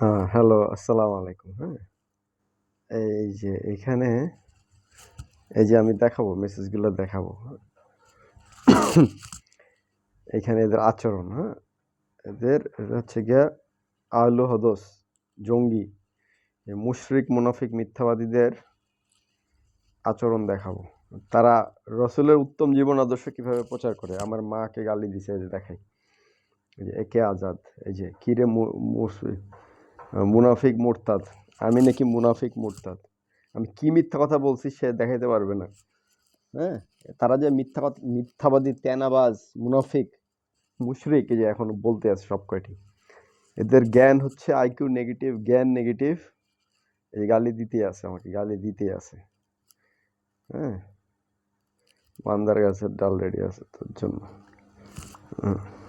আহ hello আসসালামু আলাইকুম হ্যাঁ? এই যে এখানে, এই যে আমি দেখাবো মেসেজগুলো দেখাবো। হ্যাঁ? এখানে এদের আচরণ হ্যাঁ? এদের হচ্ছে গিয়া আহলু হদস, জঙ্গি মুশরিক, মুনাফিক, মিথ্যাবাদীদের আচরণ দেখাবো। তারা রসুলের উত্তম জীবন আদর্শ কীভাবে প্রচার করে? আমার মাকে গালি দিছে দেখাই। এই যে, একে আজাদ, এই যে, কিরে মুশরিক। মুনাফিক মুরতাদ। আমি নাকি মুনাফিক মোরতাদ। আমি কি মিথ্যা কথা বলছি সে দেখাইতে পারবে না। হ্যাঁ? তারা যে মিথ্যা কথা, মিথ্যাবাদী, তেনাবাজ, মুনাফিক, মুশরিক যে এখন বলতে আছে সব কয়টি। এদের জ্ঞান হচ্ছে আইকিউ নেগেটিভ, জ্ঞান নেগেটিভ। এই গালি দিতে আছে আমাকে, গালি দিতে আছে। হ্যাঁ? মান্দার গাছের ডাল রেডি আছে তোর জন্য। হুম।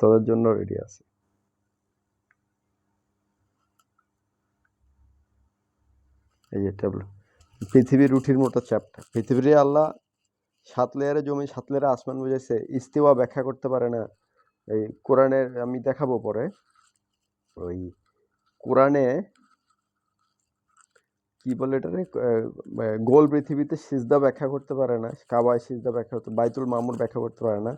তোদের জন্য রেডি আছে। এই যে ট্যাবলো পৃথিবীর রুটির মতো চ্যাপ্টার পৃথিবীর আল্লাহ, সাত লেয়ারে জমি, সাত লেয়ারে আসমান বুঝাইছে, ইস্তিওয়া ব্যাখ্যা করতে পারে না। এই কোরআনের আমি দেখাবো পরে। ওই কোরআনে কি বলে এটা রে আহ, গোল পৃথিবীতে সিজদা ব্যাখ্যা করতে পারে না কাবায় সিজদা ব্যাখ্যা করতে বাইতুল মামুর ব্যাখ্যা করতে পারে না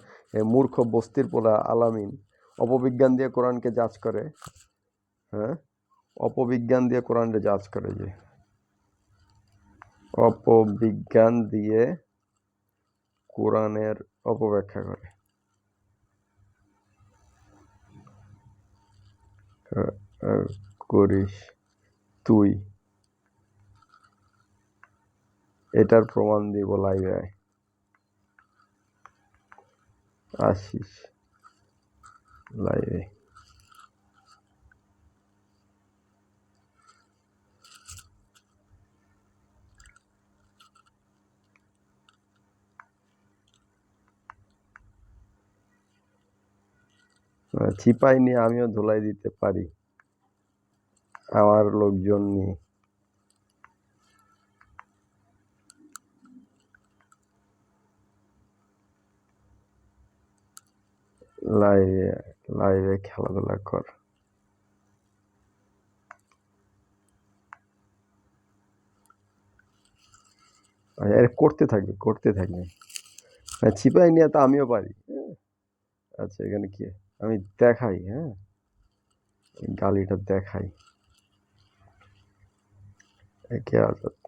মূর্খ বস্তির পোলা আলামিন। অপবিজ্ঞান দিয়ে কোরআনকে জাজ করে হ্যাঁ? অপবিজ্ঞান দিয়ে কোরআনকে জাজ করে যে। অপবিজ্ঞান দিয়ে কোরআনের অপব্যাখ্যা করে। করিস তুই। এটার প্রমাণ দিব লাইভে। আসিস লাইভে চিপাই নিয়ে আমিও ধুলাই দিতে পারি। আমার লোকজন নিয়ে। লাইভে লাইভে খেলাধুলা কর। এর করতে থাকবে করতে থাকবে। হ্যাঁ চিপাই নিয়ে তো আমিও পারি হ্যাঁ। আচ্ছা এখানে কি? আমি দেখাই হ্যাঁ। গালিটা দেখাই। একে আজাদ।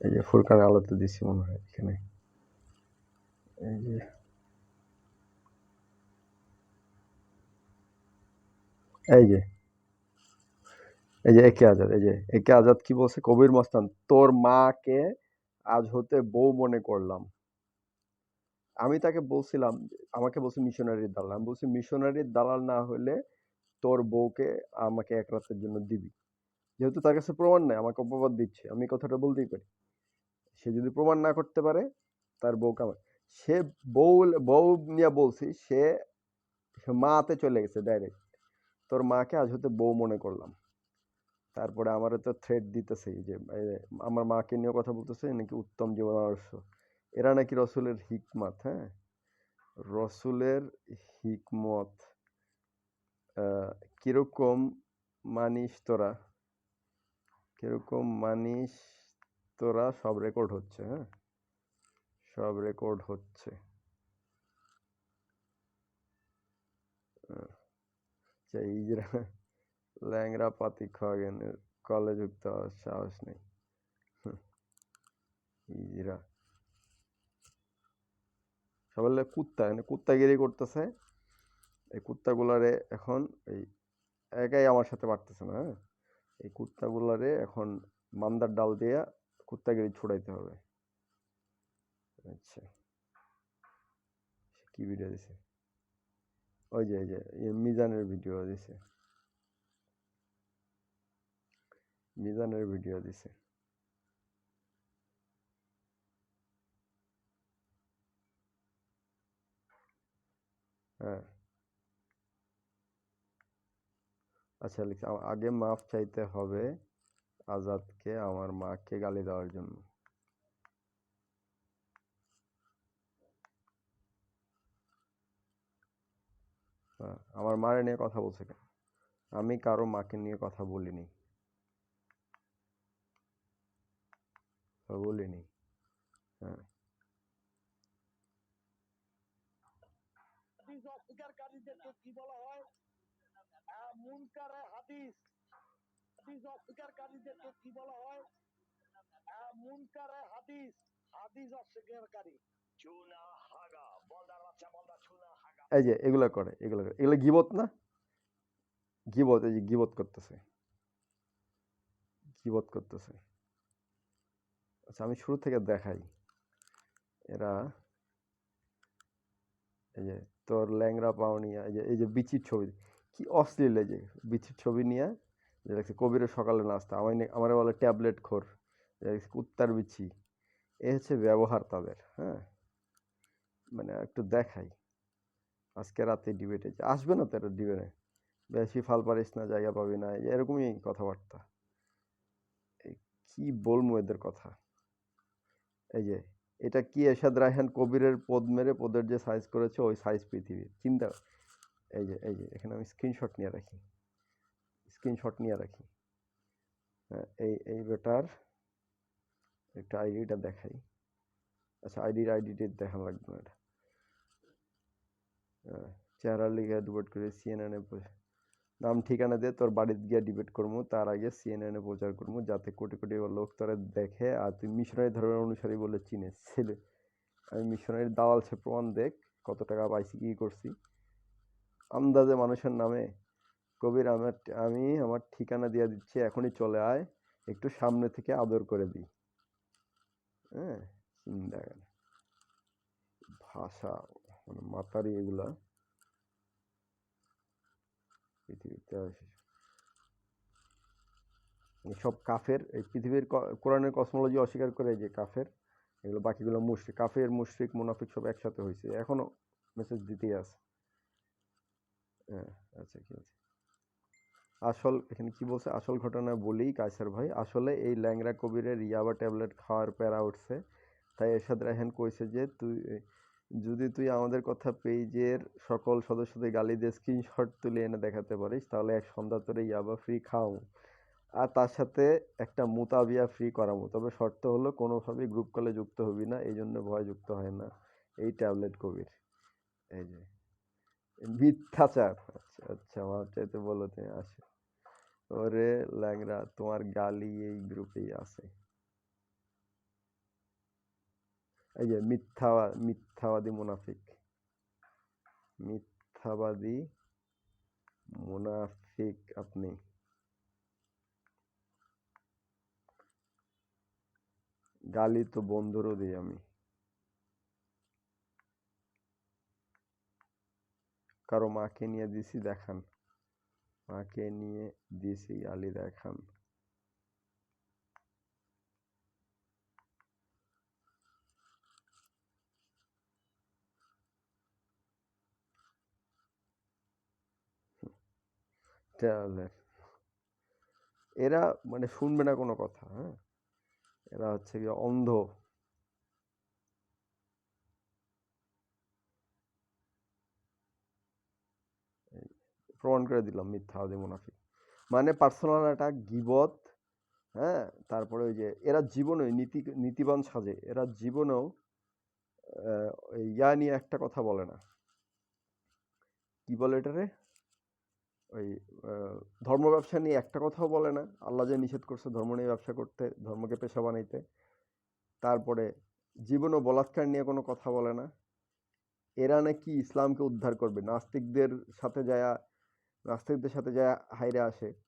এই যে ফুরকান আলোতে দিছি মনে হয়, এখানে। এই যে এই যে এই যে একে আজাদ, এই যে একে আজাদ কি বলছে? কবির মস্তান, তোর মাকে আজ হতে বউ মনে করলাম। আমি তাকে বলছিলাম, আমাকে বলছে মিশনারির দালাল। আমি বলছি, মিশনারির দালাল না হলে তোর বউকে আমাকে এক রাতের জন্য দিবি। যেহেতু তার কাছে প্রমাণ নাই, আমাকে অপবাদ দিচ্ছে। আমি কথাটা বলতেই পারি। সে যদি প্রমাণ না করতে পারে, তার বউকে আমার সে বউ বউ নিয়ে বলছি সে মাতে চলে গেছে, ডাইরেক্ট। তোর মাকে আজ হতে বউ মনে করলাম। তারপরে আমারও তো থ্রেড দিতেছে যে আমার মাকে নিয়ে কথা বলতেছে, নাকি উত্তম জীবন আদর্শ এরা নাকি রসুলের হিকমত হ্যাঁ? রসুলের হিকমত কীরকম মানিস তোরা? কীরকম মানিস তোরা? সব রেকর্ড হচ্ছে হ্যাঁ? সব রেকর্ড হচ্ছে। আচ্ছা ইজরা ল্যাংরা পাতি খাওয়াগেনের কলে যুক্ত সাহস নেই ইজরা সবাই কুত্তা মানে কুত্তাগিরি করতেছে এই কুত্তাগুলারে এখন এই একাই আমার সাথে পারতেছে না হ্যাঁ এই কুত্তাগুলারে এখন মান্দার ডাল দিয়ে কুত্তাগিরি ছুড়াইতে হবে আচ্ছা কি ভিডিও দিছে ওই যে এই যে ইয়ে মিজানের ভিডিও দিছে। মিজানের ভিডিও দিছে। হ্যাঁ। আচ্ছা আগে মাফ চাইতে হবে আজাদকে, আমার মাকে গালি দেওয়ার জন্য। আমার মারে নিয়ে কথা বলছে কেন? আমি কারও মাকে নিয়ে কথা বলিনি। বলিনি। হ্যাঁ। অস্বীকারীদেরকে কি বলা হয়? আহ, মুনকারে হাদিস। হাদিস অস্বীকারীদেরকে কি বলা হয়? আহ, হাদিস। হাদিস অস্বীকারী। এই যে এগুলো করে এগুলো করে। এগুলো গিবত না? গিবত, এই যে গিবত করতেছে। গিবত করতেছে। আচ্ছা আমি শুরু থেকে দেখাই। এরা এই যে তোর ল্যাংরা পাওনিয়া, এই যে এই যে বিচির ছবি। কি অশ্লীল এই যে বিচির ছবি নিয়ে। যে দেখছি, কবিরের সকালে নাস্তা। আমার আমার বলে ট্যাবলেট খোর। যে দেখছি, কুত্তার বিচি। এ হচ্ছে ব্যবহার তাদের হ্যাঁ? মানে একটু দেখাই। আজকে রাতে ডিবেটে আসবে না তো এটা ডিবেটে বেশি ফাল পারিস না, জায়গা পাবি না এরকমই কথাবার্তা। কি বলব এদের কথা? এই যে, এটা কি এরশাদ রায়হান কবিরের পদ মেরে পদের যে সাইজ করেছে, ওই সাইজ পৃথিবীর। চিন্তা এই যে এই যে, এখানে আমি স্ক্রিনশট নিয়ে রাখি। স্ক্রিনশট নিয়ে রাখি। হ্যাঁ এই এই বেটার একটা আইডিটা দেখাই। আচ্ছা আইডির আইডিটি দেখান লাগবে না এটা। চেহারা লিখে ডিবেট করে সিএনএনে নাম ঠিকানা দিয়ে তোর বাড়িতে গিয়ে ডিবেট করব, তার আগে সিএনএনে প্রচার করব, যাতে কোটি কোটি লোক তোরা দেখে। আর তুই মিশনারি ধর্মের অনুসারী বলে চিনিস, ছেলে। আমি মিশনারির দালাল সে প্রমাণ দেখ, কত টাকা পাইছি, কি করছি। আন্দাজে মানুষের নামে। কবির আমার আমি আমার ঠিকানা দিয়ে দিচ্ছি, এখনই চলে আয়, একটু সামনে থেকে আদর করে দিই হ্যাঁ চিন্তা ভাষা মানে মাতারি এগুলা পৃথিবীতে আছে সব কাফের, এই পৃথিবীর কোরআনের কসমোলজি অস্বীকার করে যে কাফের, এগুলো বাকিগুলো মুশরিক, কাফের, মুশরিক, মুনাফিক সব একসাথে হয়েছে এখনও মেসেজ দিতেই আছে। হ্যাঁ আচ্ছা কি আছে আসল, এখানে কি বলছে? আসল ঘটনা বলি, কায়সার ভাই। আসলে এই ল্যাংরা কবিরের ইয়াবা ট্যাবলেট খাওয়ার প্যারা উঠছে। তাই এরশাদ রায়হান কইছে যে, তুই যদি তুই আমাদের কথা পেজের সকল সদস্যদের গালি দিয়ে স্ক্রিনশট তুলে এনে দেখাতে পারিস, তাহলে এক সন্ধ্যা তোরে ইয়াবা ফ্রি খাও আর তার সাথে একটা মুতাবিয়া ফ্রি করাবো, তবে শর্ত হলো কোনোভাবেই গ্রুপ কলে যুক্ত হবি না, এই জন্য ভয় যুক্ত হয় না। এই ট্যাবলেট কবির। এই যে, মিথ্যাচার। আচ্ছা আচ্ছা আমার চাইতে বলো তুমি, আসে। ওরে ল্যাংরা তোমার গালি এই গ্রুপেই আছে। এই যে মিথ্যা, মিথ্যাবাদী মুনাফিক। মিথ্যাবাদী মুনাফিক আপনি। গালি তো বন্ধুরও দিই আমি। কারও মাকে নিয়ে দিছি দেখান। মাকে নিয়ে দিছি গালি দেখান। তাহলে এরা মানে শুনবে না কোনো কথা হ্যাঁ? এরা হচ্ছে কি অন্ধ। প্রমাণ করে দিলাম মিথ্যাবাদী মুনাফিক। মানে পার্সোনাল অ্যাটাক, গিবত হ্যাঁ? তারপরে ওই যে এরা জীবনে নীতি, নীতিবান সাজে, এরা জীবনেও ইয়া নিয়ে একটা কথা বলে না। কি বলে এটারে? ওই ধর্ম ব্যবসা নিয়ে একটা কথাও বলে না। আল্লাহ যে নিষেধ করছে ধর্ম নিয়ে ব্যবসা করতে, ধর্মকে পেশা বানাইতে। তারপরে জীবন ও বলাৎকার নিয়ে কোনো কথা বলে না। এরা নাকি ইসলামকে উদ্ধার করবে। নাস্তিকদের সাথে যায়, নাস্তিকদের সাথে যায় হাইরে আসে।